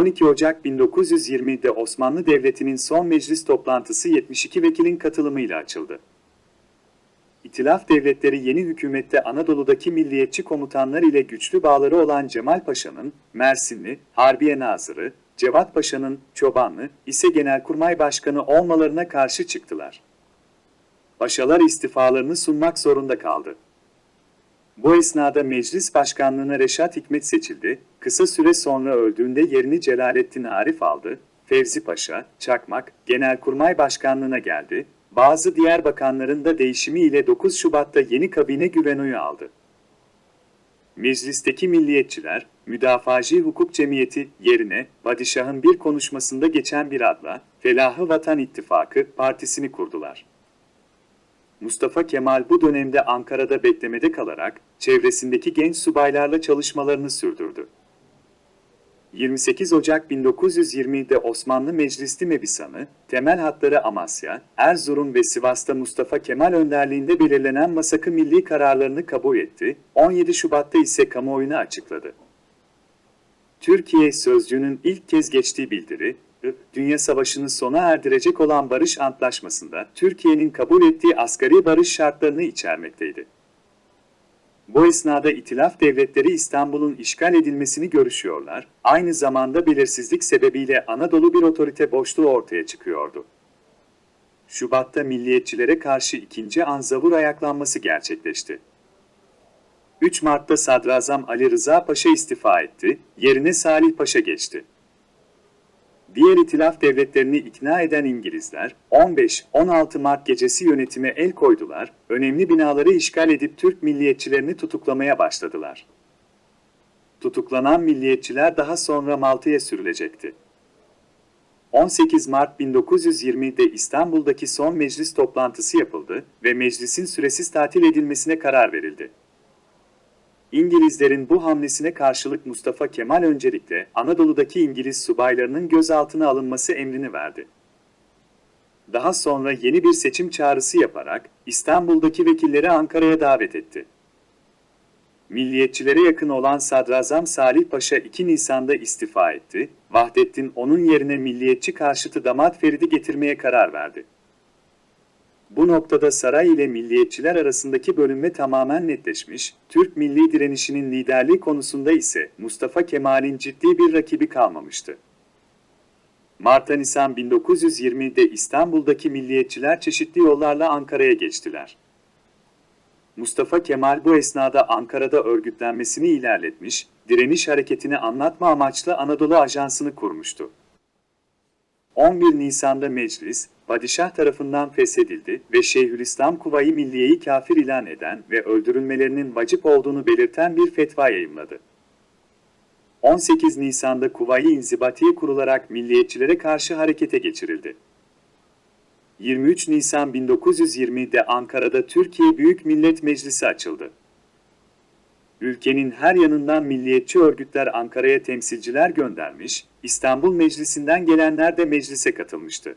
12 Ocak 1920'de Osmanlı Devleti'nin son meclis toplantısı 72 vekilin katılımıyla açıldı. İtilaf devletleri yeni hükümette Anadolu'daki milliyetçi komutanlar ile güçlü bağları olan Cemal Paşa'nın Mersinli, Harbiye Nazırı, Cevat Paşa'nın Çobanlı ise Genelkurmay Başkanı olmalarına karşı çıktılar. Paşalar istifalarını sunmak zorunda kaldı. Bu esnada meclis başkanlığına Reşat Hikmet seçildi, kısa süre sonra öldüğünde yerini Celalettin Arif aldı, Fevzi Paşa, Çakmak, Genelkurmay Başkanlığına geldi, bazı diğer bakanların da değişimiyle 9 Şubat'ta yeni kabine güven oyu aldı. Meclisteki milliyetçiler, Müdafacı Hukuk Cemiyeti yerine Padişah'ın bir konuşmasında geçen bir adla Felahı Vatan İttifakı partisini kurdular. Mustafa Kemal bu dönemde Ankara'da beklemede kalarak çevresindeki genç subaylarla çalışmalarını sürdürdü. 28 Ocak 1920'de Osmanlı Meclisi Mebisanı, temel hatları Amasya, Erzurum ve Sivas'ta Mustafa Kemal önderliğinde belirlenen Masakı Milli kararlarını kabul etti, 17 Şubat'ta ise kamuoyuna açıkladı. Türkiye sözcüğünün ilk kez geçtiği bildiri, Dünya Savaşı'nı sona erdirecek olan barış antlaşmasında Türkiye'nin kabul ettiği asgari barış şartlarını içermekteydi. Bu esnada itilaf devletleri İstanbul'un işgal edilmesini görüşüyorlar, aynı zamanda belirsizlik sebebiyle Anadolu bir otorite boşluğu ortaya çıkıyordu. Şubat'ta milliyetçilere karşı ikinci Anzavur ayaklanması gerçekleşti. 3 Mart'ta Sadrazam Ali Rıza Paşa istifa etti, yerine Salih Paşa geçti. Diğer itilaf devletlerini ikna eden İngilizler, 15-16 Mart gecesi yönetime el koydular, önemli binaları işgal edip Türk milliyetçilerini tutuklamaya başladılar. Tutuklanan milliyetçiler daha sonra Malta'ya sürülecekti. 18 Mart 1920'de İstanbul'daki son meclis toplantısı yapıldı ve meclisin süresiz tatil edilmesine karar verildi. İngilizlerin bu hamlesine karşılık Mustafa Kemal öncelikle Anadolu'daki İngiliz subaylarının gözaltına alınması emrini verdi. Daha sonra yeni bir seçim çağrısı yaparak İstanbul'daki vekilleri Ankara'ya davet etti. Milliyetçilere yakın olan Sadrazam Salih Paşa 2 Nisan'da istifa etti, Vahdettin onun yerine milliyetçi karşıtı damat Ferid'i getirmeye karar verdi. Bu noktada saray ile milliyetçiler arasındaki bölünme tamamen netleşmiş, Türk milli direnişinin liderliği konusunda ise Mustafa Kemal'in ciddi bir rakibi kalmamıştı. Mart-Nisan 1920'de İstanbul'daki milliyetçiler çeşitli yollarla Ankara'ya geçtiler. Mustafa Kemal bu esnada Ankara'da örgütlenmesini ilerletmiş, direniş hareketini anlatma amaçlı Anadolu Ajansı'nı kurmuştu. 11 Nisan'da meclis, padişah tarafından feshedildi ve Şeyhülislam Kuvayi Milliye'yi kafir ilan eden ve öldürülmelerinin vacip olduğunu belirten bir fetva yayımladı. 18 Nisan'da Kuvayi İnzibatiye kurularak milliyetçilere karşı harekete geçirildi. 23 Nisan 1920'de Ankara'da Türkiye Büyük Millet Meclisi açıldı. Ülkenin her yanından milliyetçi örgütler Ankara'ya temsilciler göndermiş, İstanbul Meclisi'nden gelenler de meclise katılmıştı.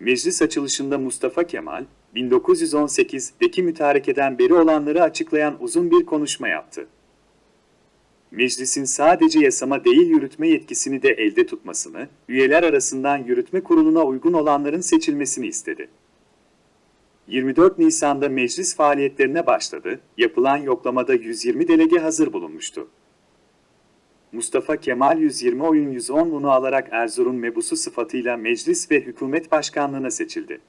Meclis açılışında Mustafa Kemal, 1918'deki mütarekeden beri olanları açıklayan uzun bir konuşma yaptı. Meclisin sadece yasama değil yürütme yetkisini de elde tutmasını, üyeler arasından yürütme kuruluna uygun olanların seçilmesini istedi. 24 Nisan'da meclis faaliyetlerine başladı, yapılan yoklamada 120 delege hazır bulunmuştu. Mustafa Kemal 120 oyun 110 bunu alarak Erzurum mebusu sıfatıyla meclis ve hükümet başkanlığına seçildi.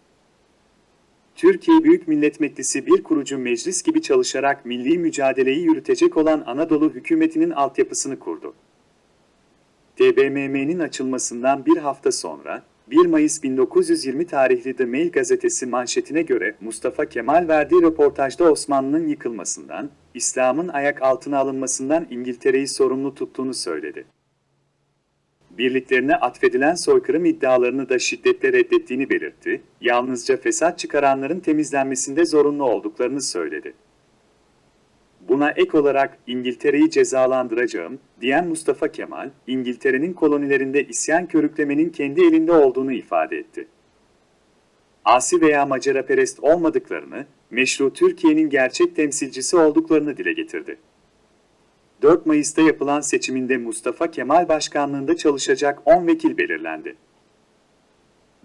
Türkiye Büyük Millet Meclisi bir kurucu meclis gibi çalışarak milli mücadeleyi yürütecek olan Anadolu hükümetinin altyapısını kurdu. TBMM'nin açılmasından bir hafta sonra, 1 Mayıs 1920 tarihli The Mail gazetesi manşetine göre Mustafa Kemal verdiği röportajda Osmanlı'nın yıkılmasından, İslam'ın ayak altına alınmasından İngiltere'yi sorumlu tuttuğunu söyledi. Birliklerine atfedilen soykırım iddialarını da şiddetle reddettiğini belirtti, yalnızca fesat çıkaranların temizlenmesinde zorunlu olduklarını söyledi. Buna ek olarak İngiltere'yi cezalandıracağım, diyen Mustafa Kemal, İngiltere'nin kolonilerinde isyan körüklemenin kendi elinde olduğunu ifade etti. Asi veya maceraperest olmadıklarını, meşru Türkiye'nin gerçek temsilcisi olduklarını dile getirdi. 4 Mayıs'ta yapılan seçiminde Mustafa Kemal başkanlığında çalışacak 10 vekil belirlendi.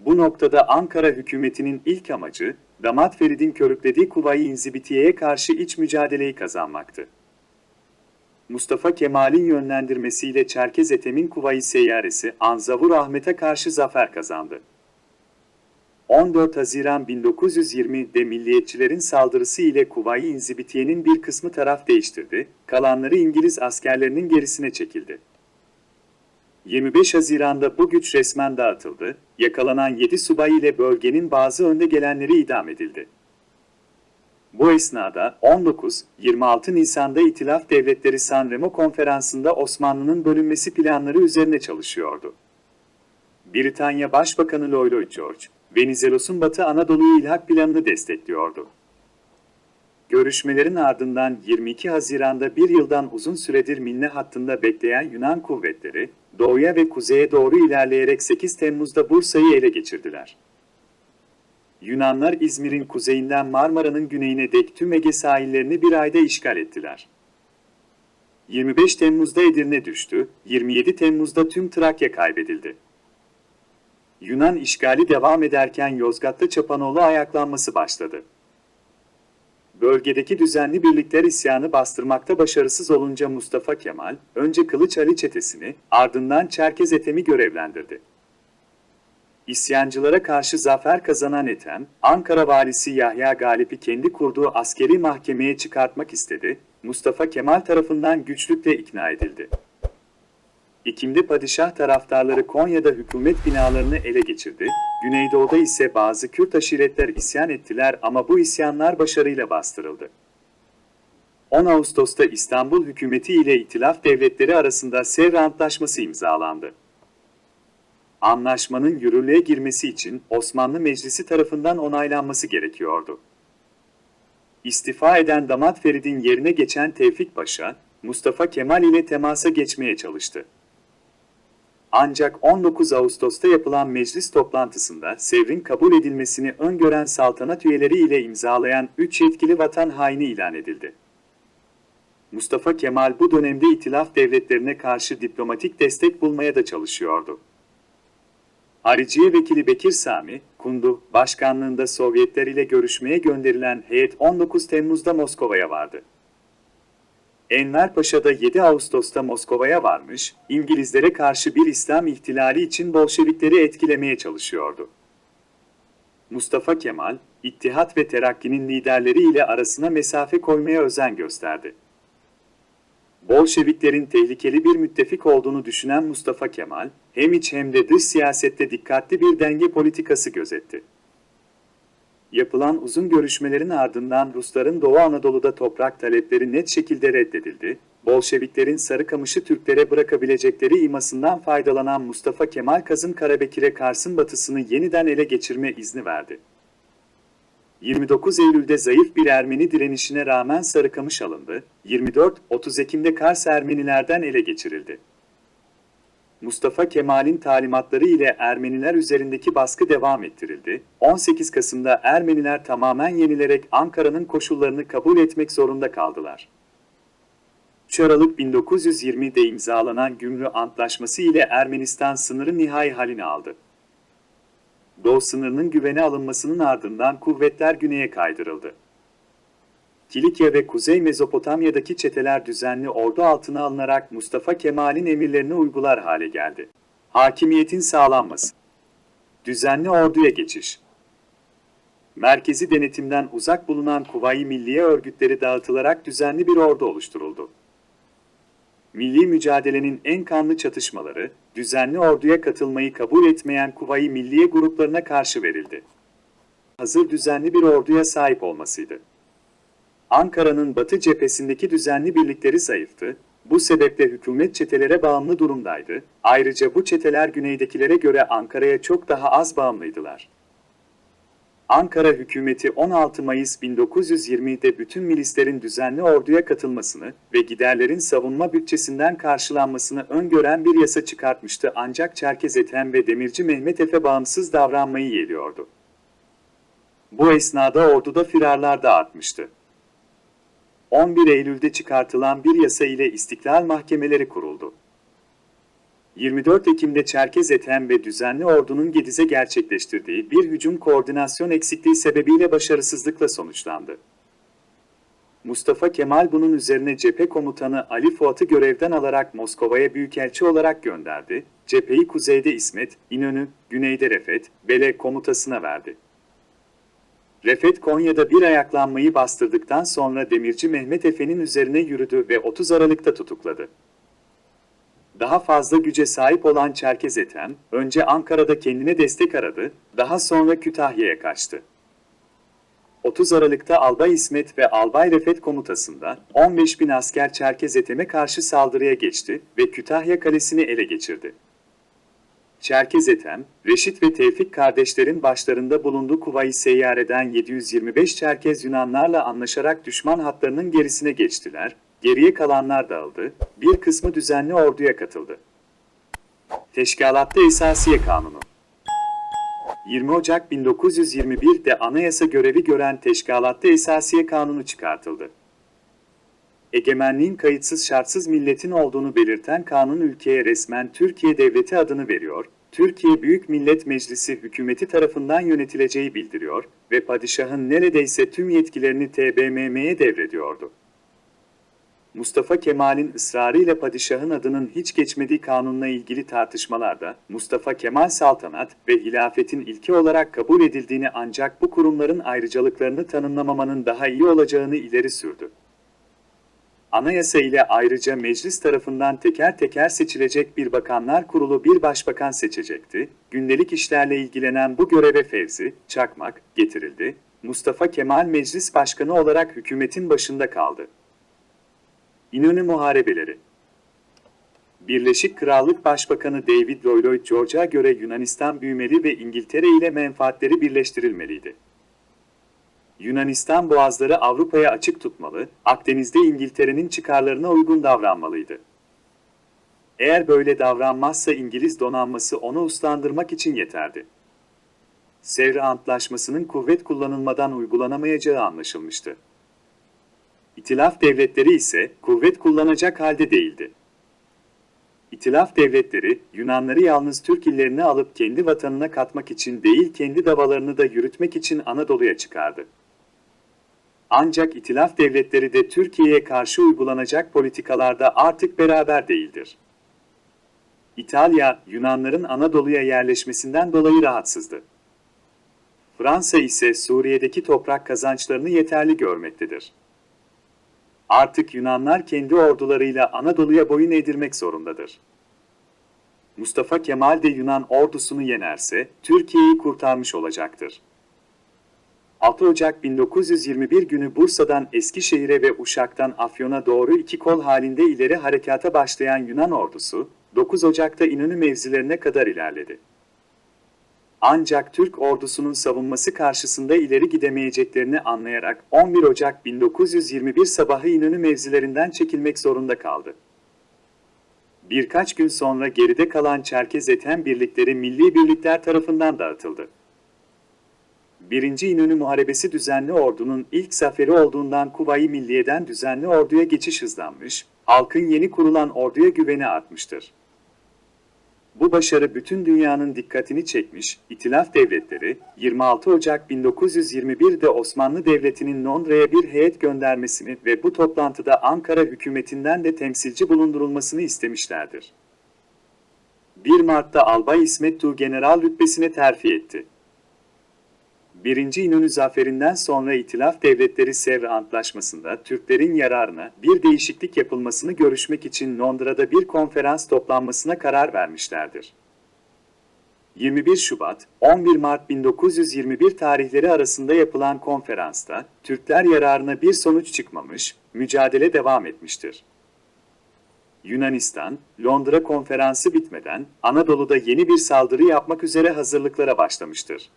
Bu noktada Ankara hükümetinin ilk amacı, damat Ferid'in körüklediği Kuvayi İnzibitiye'ye karşı iç mücadeleyi kazanmaktı. Mustafa Kemal'in yönlendirmesiyle Çerkez Ethem'in Kuvayi Seyyaresi Anzavur Ahmet'e karşı zafer kazandı. 14 Haziran 1920'de milliyetçilerin saldırısı ile Kuvayi İnzibitiye'nin bir kısmı taraf değiştirdi, kalanları İngiliz askerlerinin gerisine çekildi. 25 Haziran'da bu güç resmen dağıtıldı, yakalanan 7 subay ile bölgenin bazı önde gelenleri idam edildi. Bu esnada 19-26 Nisan'da İtilaf Devletleri Sanremo Konferansı'nda Osmanlı'nın bölünmesi planları üzerine çalışıyordu. Britanya Başbakanı Lloyd George, Venizelos'un Batı Anadolu'yu ilhak planını destekliyordu. Görüşmelerin ardından 22 Haziran'da bir yıldan uzun süredir Milne hattında bekleyen Yunan kuvvetleri, doğuya ve kuzeye doğru ilerleyerek 8 Temmuz'da Bursa'yı ele geçirdiler. Yunanlar İzmir'in kuzeyinden Marmara'nın güneyine dek tüm Ege sahillerini bir ayda işgal ettiler. 25 Temmuz'da Edirne düştü, 27 Temmuz'da tüm Trakya kaybedildi. Yunan işgali devam ederken Yozgat'ta Çapanoğlu ayaklanması başladı. Bölgedeki düzenli birlikler isyanı bastırmakta başarısız olunca Mustafa Kemal, önce Kılıç Ali çetesini, ardından Çerkez Ethem'i görevlendirdi. İsyancılara karşı zafer kazanan Ethem, Ankara valisi Yahya Galip'i kendi kurduğu askeri mahkemeye çıkartmak istedi, Mustafa Kemal tarafından güçlükle ikna edildi. İkindi padişah taraftarları Konya'da hükümet binalarını ele geçirdi, Güneydoğu'da ise bazı Kürt aşiretler isyan ettiler ama bu isyanlar başarıyla bastırıldı. 10 Ağustos'ta İstanbul hükümeti ile İtilaf devletleri arasında Sevr Antlaşması imzalandı. Anlaşmanın yürürlüğe girmesi için Osmanlı Meclisi tarafından onaylanması gerekiyordu. İstifa eden damat Ferid'in yerine geçen Tevfik Paşa, Mustafa Kemal ile temasa geçmeye çalıştı. Ancak 19 Ağustos'ta yapılan meclis toplantısında Sevr'in kabul edilmesini öngören saltanat üyeleri ile imzalayan 3 yetkili vatan haini ilan edildi. Mustafa Kemal bu dönemde itilaf devletlerine karşı diplomatik destek bulmaya da çalışıyordu. Hariciye Vekili Bekir Sami, Kundu, başkanlığında Sovyetler ile görüşmeye gönderilen heyet 19 Temmuz'da Moskova'ya vardı. Enver Paşa da 7 Ağustos'ta Moskova'ya varmış, İngilizlere karşı bir İslam ihtilali için Bolşevikleri etkilemeye çalışıyordu. Mustafa Kemal, İttihat ve Terakki'nin liderleri ile arasına mesafe koymaya özen gösterdi. Bolşeviklerin tehlikeli bir müttefik olduğunu düşünen Mustafa Kemal, hem iç hem de dış siyasette dikkatli bir denge politikası gözetti. Yapılan uzun görüşmelerin ardından Rusların Doğu Anadolu'da toprak talepleri net şekilde reddedildi. Bolşeviklerin Sarıkamış'ı Türklere bırakabilecekleri imasından faydalanan Mustafa Kemal Kazım Karabekir'e Kars'ın batısını yeniden ele geçirme izni verdi. 29 Eylül'de zayıf bir Ermeni direnişine rağmen Sarıkamış alındı, 24-30 Ekim'de Kars Ermenilerden ele geçirildi. Mustafa Kemal'in talimatları ile Ermeniler üzerindeki baskı devam ettirildi. 18 Kasım'da Ermeniler tamamen yenilerek Ankara'nın koşullarını kabul etmek zorunda kaldılar. 3 Aralık 1920'de imzalanan Gümrü Antlaşması ile Ermenistan sınırı nihai halini aldı. Doğu sınırının güvene alınmasının ardından kuvvetler güneye kaydırıldı. Kilikya ve Kuzey Mezopotamya'daki çeteler düzenli ordu altına alınarak Mustafa Kemal'in emirlerini uygular hale geldi. Hakimiyetin sağlanması. Düzenli orduya geçiş. Merkezi denetimden uzak bulunan Kuvayi Milliye örgütleri dağıtılarak düzenli bir ordu oluşturuldu. Milli mücadelenin en kanlı çatışmaları, düzenli orduya katılmayı kabul etmeyen Kuvayi Milliye gruplarına karşı verildi. Hazır düzenli bir orduya sahip olmasıydı. Ankara'nın batı cephesindeki düzenli birlikleri zayıftı, bu sebeple hükümet çetelere bağımlı durumdaydı, ayrıca bu çeteler güneydekilere göre Ankara'ya çok daha az bağımlıydılar. Ankara hükümeti 16 Mayıs 1920'de bütün milislerin düzenli orduya katılmasını ve giderlerin savunma bütçesinden karşılanmasını öngören bir yasa çıkartmıştı ancak Çerkez Ethem ve Demirci Mehmet Efe bağımsız davranmayı yeğliyordu. Bu esnada orduda firarlar da artmıştı. 11 Eylül'de çıkartılan bir yasa ile istiklal mahkemeleri kuruldu. 24 Ekim'de Çerkez Ethem ve düzenli ordunun Gediz'e gerçekleştirdiği bir hücum koordinasyon eksikliği sebebiyle başarısızlıkla sonuçlandı. Mustafa Kemal bunun üzerine cephe komutanı Ali Fuat'ı görevden alarak Moskova'ya büyükelçi olarak gönderdi, cepheyi kuzeyde İsmet, İnönü, güneyde Refet, Bele komutasına verdi. Refet Konya'da bir ayaklanmayı bastırdıktan sonra Demirci Mehmet Efe'nin üzerine yürüdü ve 30 Aralık'ta tutukladı. Daha fazla güce sahip olan Çerkez Ethem, önce Ankara'da kendine destek aradı, daha sonra Kütahya'ya kaçtı. 30 Aralık'ta Albay İsmet ve Albay Refet komutasında 15 bin asker Çerkez Ethem'e karşı saldırıya geçti ve Kütahya Kalesi'ni ele geçirdi. Çerkez Ethem, Reşit ve Tevfik kardeşlerin başlarında bulunduğu Kuvayi Seyyare'den 725 Çerkez Yunanlarla anlaşarak düşman hatlarının gerisine geçtiler, geriye kalanlar dağıldı, bir kısmı düzenli orduya katıldı. Teşkilatta Esasiye Kanunu 20 Ocak 1921'de anayasa görevi gören Teşkilatta Esasiye Kanunu çıkartıldı. Egemenliğin kayıtsız şartsız milletin olduğunu belirten kanun ülkeye resmen Türkiye Devleti adını veriyor, Türkiye Büyük Millet Meclisi hükümeti tarafından yönetileceği bildiriyor ve padişahın neredeyse tüm yetkilerini TBMM'ye devrediyordu. Mustafa Kemal'in ısrarıyla padişahın adının hiç geçmediği kanunla ilgili tartışmalarda Mustafa Kemal saltanat ve hilafetin ilki olarak kabul edildiğini ancak bu kurumların ayrıcalıklarını tanımlamamanın daha iyi olacağını ileri sürdü. Anayasa ile ayrıca meclis tarafından teker teker seçilecek bir bakanlar kurulu bir başbakan seçecekti. Gündelik işlerle ilgilenen bu göreve Fevzi, Çakmak, getirildi. Mustafa Kemal meclis başkanı olarak hükümetin başında kaldı. İnönü Muharebeleri Birleşik Krallık Başbakanı David Lloyd George'a göre Yunanistan büyümeli ve İngiltere ile menfaatleri birleştirilmeliydi. Yunanistan boğazları Avrupa'ya açık tutmalı, Akdeniz'de İngiltere'nin çıkarlarına uygun davranmalıydı. Eğer böyle davranmazsa İngiliz donanması onu uslandırmak için yeterdi. Sevr Antlaşması'nın kuvvet kullanılmadan uygulanamayacağı anlaşılmıştı. İtilaf devletleri ise kuvvet kullanacak halde değildi. İtilaf devletleri, Yunanları yalnız Türk illerini alıp kendi vatanına katmak için değil kendi davalarını da yürütmek için Anadolu'ya çıkardı. Ancak İtilaf devletleri de Türkiye'ye karşı uygulanacak politikalarda artık beraber değildir. İtalya, Yunanların Anadolu'ya yerleşmesinden dolayı rahatsızdı. Fransa ise Suriye'deki toprak kazançlarını yeterli görmektedir. Artık Yunanlar kendi ordularıyla Anadolu'ya boyun eğdirmek zorundadır. Mustafa Kemal de Yunan ordusunu yenerse Türkiye'yi kurtarmış olacaktır. 6 Ocak 1921 günü Bursa'dan Eskişehir'e ve Uşak'tan Afyon'a doğru iki kol halinde ileri harekata başlayan Yunan ordusu, 9 Ocak'ta İnönü mevzilerine kadar ilerledi. Ancak Türk ordusunun savunması karşısında ileri gidemeyeceklerini anlayarak 11 Ocak 1921 sabahı İnönü mevzilerinden çekilmek zorunda kaldı. Birkaç gün sonra geride kalan Çerkez Ethem birlikleri milli birlikler tarafından dağıtıldı. 1. İnönü Muharebesi düzenli ordunun ilk zaferi olduğundan Kuvayi Milliye'den düzenli orduya geçiş hızlanmış, halkın yeni kurulan orduya güveni artmıştır. Bu başarı bütün dünyanın dikkatini çekmiş, İtilaf devletleri, 26 Ocak 1921'de Osmanlı Devleti'nin Londra'ya bir heyet göndermesini ve bu toplantıda Ankara hükümetinden de temsilci bulundurulmasını istemişlerdir. 1 Mart'ta Albay İsmet Tuğ general rütbesine terfi etti. 1. İnönü zaferinden sonra İtilaf Devletleri Sevr Antlaşması'nda Türklerin yararına bir değişiklik yapılmasını görüşmek için Londra'da bir konferans toplanmasına karar vermişlerdir. 21 Şubat, 11 Mart 1921 tarihleri arasında yapılan konferansta Türkler yararına bir sonuç çıkmamış, mücadele devam etmiştir. Yunanistan, Londra konferansı bitmeden Anadolu'da yeni bir saldırı yapmak üzere hazırlıklara başlamıştır.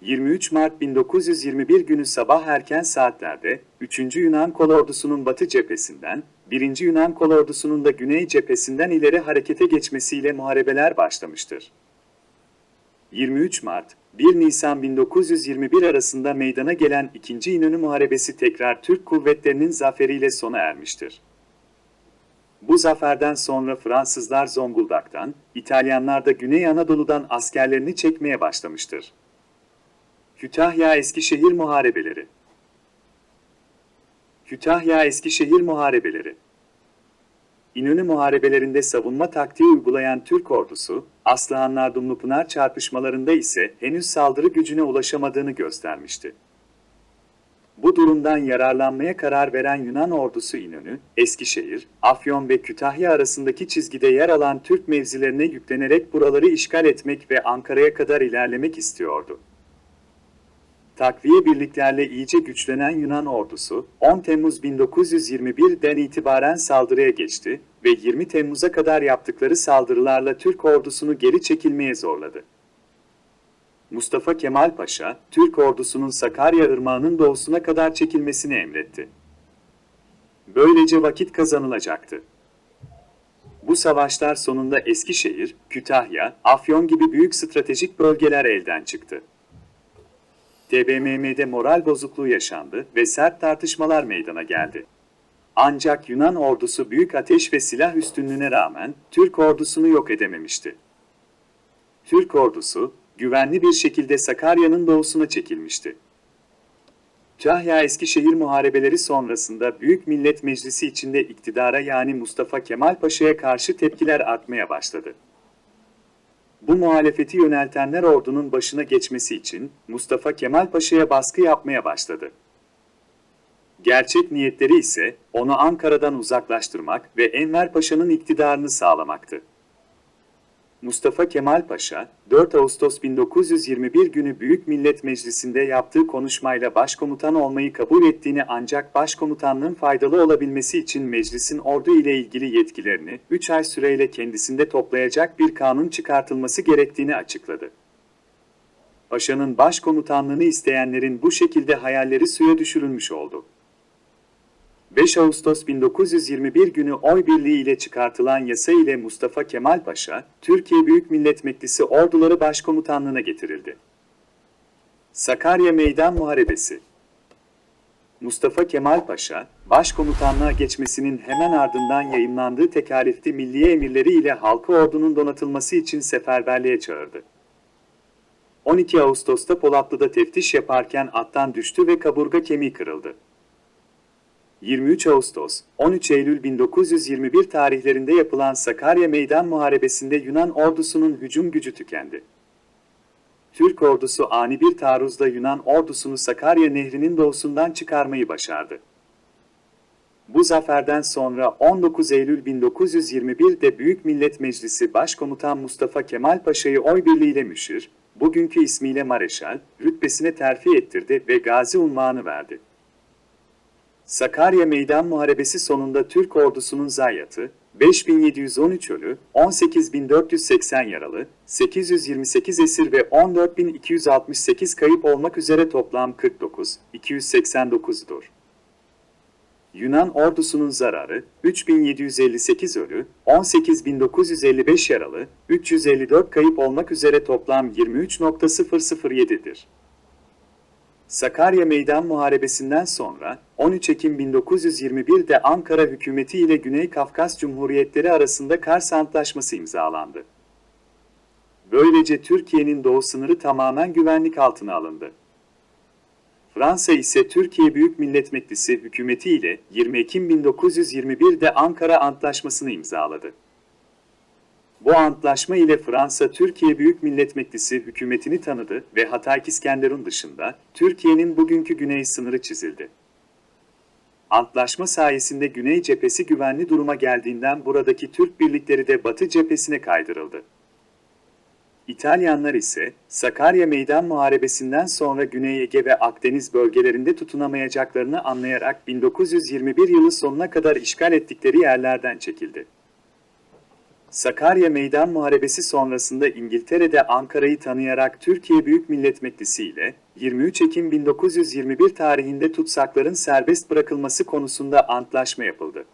23 Mart 1921 günü sabah erken saatlerde 3. Yunan kolordusunun batı cephesinden, 1. Yunan kolordusunun da güney cephesinden ileri harekete geçmesiyle muharebeler başlamıştır. 23 Mart, 1 Nisan 1921 arasında meydana gelen 2. İnönü Muharebesi tekrar Türk kuvvetlerinin zaferiyle sona ermiştir. Bu zaferden sonra Fransızlar Zonguldak'tan, İtalyanlar da Güney Anadolu'dan askerlerini çekmeye başlamıştır. Kütahya-Eskişehir Muharebeleri Kütahya-Eskişehir Muharebeleri İnönü muharebelerinde savunma taktiği uygulayan Türk ordusu, Aslıhanlar Dumlupınar çarpışmalarında ise henüz saldırı gücüne ulaşamadığını göstermişti. Bu durumdan yararlanmaya karar veren Yunan ordusu İnönü, Eskişehir, Afyon ve Kütahya arasındaki çizgide yer alan Türk mevzilerine yüklenerek buraları işgal etmek ve Ankara'ya kadar ilerlemek istiyordu. Takviye birliklerle iyice güçlenen Yunan ordusu, 10 Temmuz 1921'den itibaren saldırıya geçti ve 20 Temmuz'a kadar yaptıkları saldırılarla Türk ordusunu geri çekilmeye zorladı. Mustafa Kemal Paşa, Türk ordusunun Sakarya Irmağı'nın doğusuna kadar çekilmesini emretti. Böylece vakit kazanılacaktı. Bu savaşlar sonunda Eskişehir, Kütahya, Afyon gibi büyük stratejik bölgeler elden çıktı. TBMM'de moral bozukluğu yaşandı ve sert tartışmalar meydana geldi. Ancak Yunan ordusu büyük ateş ve silah üstünlüğüne rağmen Türk ordusunu yok edememişti. Türk ordusu güvenli bir şekilde Sakarya'nın doğusuna çekilmişti. Cahya Eskişehir muharebeleri sonrasında Büyük Millet Meclisi içinde iktidara yani Mustafa Kemal Paşa'ya karşı tepkiler artmaya başladı. Bu muhalefeti yöneltenler ordunun başına geçmesi için Mustafa Kemal Paşa'ya baskı yapmaya başladı. Gerçek niyetleri ise onu Ankara'dan uzaklaştırmak ve Enver Paşa'nın iktidarını sağlamaktı. Mustafa Kemal Paşa, 4 Ağustos 1921 günü Büyük Millet Meclisi'nde yaptığı konuşmayla başkomutan olmayı kabul ettiğini ancak başkomutanlığın faydalı olabilmesi için meclisin ordu ile ilgili yetkilerini 3 ay süreyle kendisinde toplayacak bir kanun çıkartılması gerektiğini açıkladı. Paşa'nın başkomutanlığını isteyenlerin bu şekilde hayalleri suya düşürülmüş oldu. 5 Ağustos 1921 günü oy birliği ile çıkartılan yasa ile Mustafa Kemal Paşa, Türkiye Büyük Millet Meclisi Orduları Başkomutanlığına getirildi. Sakarya Meydan Muharebesi Mustafa Kemal Paşa, başkomutanlığa geçmesinin hemen ardından yayımlandığı tekalifli milliye emirleri ile halkı ordunun donatılması için seferberliğe çağırdı. 12 Ağustos'ta Polatlı'da teftiş yaparken attan düştü ve kaburga kemiği kırıldı. 23 Ağustos, 13 Eylül 1921 tarihlerinde yapılan Sakarya Meydan Muharebesi'nde Yunan ordusunun hücum gücü tükendi. Türk ordusu ani bir taarruzla Yunan ordusunu Sakarya Nehri'nin doğusundan çıkarmayı başardı. Bu zaferden sonra 19 Eylül 1921'de Büyük Millet Meclisi Başkomutan Mustafa Kemal Paşa'yı oy birliğiyle müşir, bugünkü ismiyle Mareşal, rütbesine terfi ettirdi ve gazi unvanı verdi. Sakarya Meydan Muharebesi sonunda Türk ordusunun zayiatı, 5713 ölü, 18480 yaralı, 828 esir ve 14268 kayıp olmak üzere toplam 49, 289'dur. Yunan ordusunun zararı, 3758 ölü, 18955 yaralı, 354 kayıp olmak üzere toplam 23.007'dir. Sakarya Meydan Muharebesi'nden sonra 13 Ekim 1921'de Ankara hükümeti ile Güney Kafkas Cumhuriyetleri arasında Kars Antlaşması imzalandı. Böylece Türkiye'nin doğu sınırı tamamen güvenlik altına alındı. Fransa ise Türkiye Büyük Millet Meclisi hükümeti ile 20 Ekim 1921'de Ankara Antlaşması'nı imzaladı. Bu antlaşma ile Fransa Türkiye Büyük Millet Meclisi hükümetini tanıdı ve Hatay İskenderun dışında Türkiye'nin bugünkü güney sınırı çizildi. Antlaşma sayesinde Güney cephesi güvenli duruma geldiğinden buradaki Türk birlikleri de Batı cephesine kaydırıldı. İtalyanlar ise Sakarya Meydan Muharebesi'nden sonra Güney Ege ve Akdeniz bölgelerinde tutunamayacaklarını anlayarak 1921 yılı sonuna kadar işgal ettikleri yerlerden çekildi. Sakarya Meydan Muharebesi sonrasında İngiltere'de Ankara'yı tanıyarak Türkiye Büyük Millet Meclisi ile 23 Ekim 1921 tarihinde tutsakların serbest bırakılması konusunda antlaşma yapıldı.